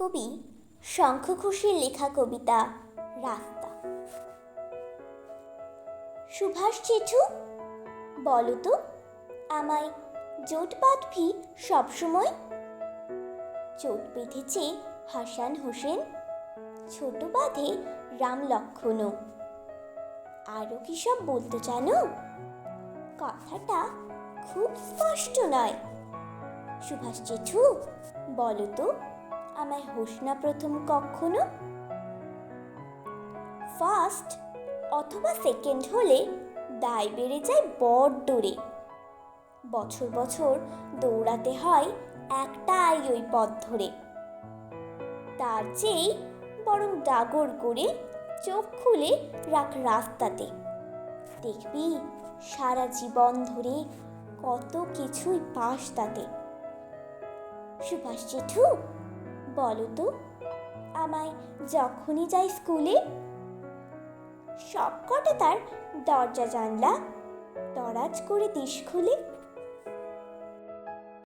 কবি শঙ্খ লেখা কবিতা, রাস্তা। সুভাষ জেঠু, বলো তো, আমায় জোট বাঁধবি সবসময়? চোট বেঁধেছে হাসান হোসেন, ছোট বাঁধে রাম লক্ষণও। আরও কি সব বলতে জানো? কথাটা খুব স্পষ্ট নয়। সুভাষ জেঠু, বলো তো আমায় হোস না প্রথম কখনো? ফার্স্ট অথবা সেকেন্ড হলে দায় বেড়ে যায় বড্ড রে। বছর বছর দৌড়াতে হয় একটাই ওই পথ ধরে। তার চেয়ে বরং ডাগর করে চোখ খুলে রাখ রাস্তাতে। দেখবি সারা জীবন ধরে কত কিছুই পাস তাতে। সুভাষ জেঠু বলো তো আমায় যখনই যাই স্কুলে? সবকটা তার দরজা জানলা দরাজ করে দিস খুলে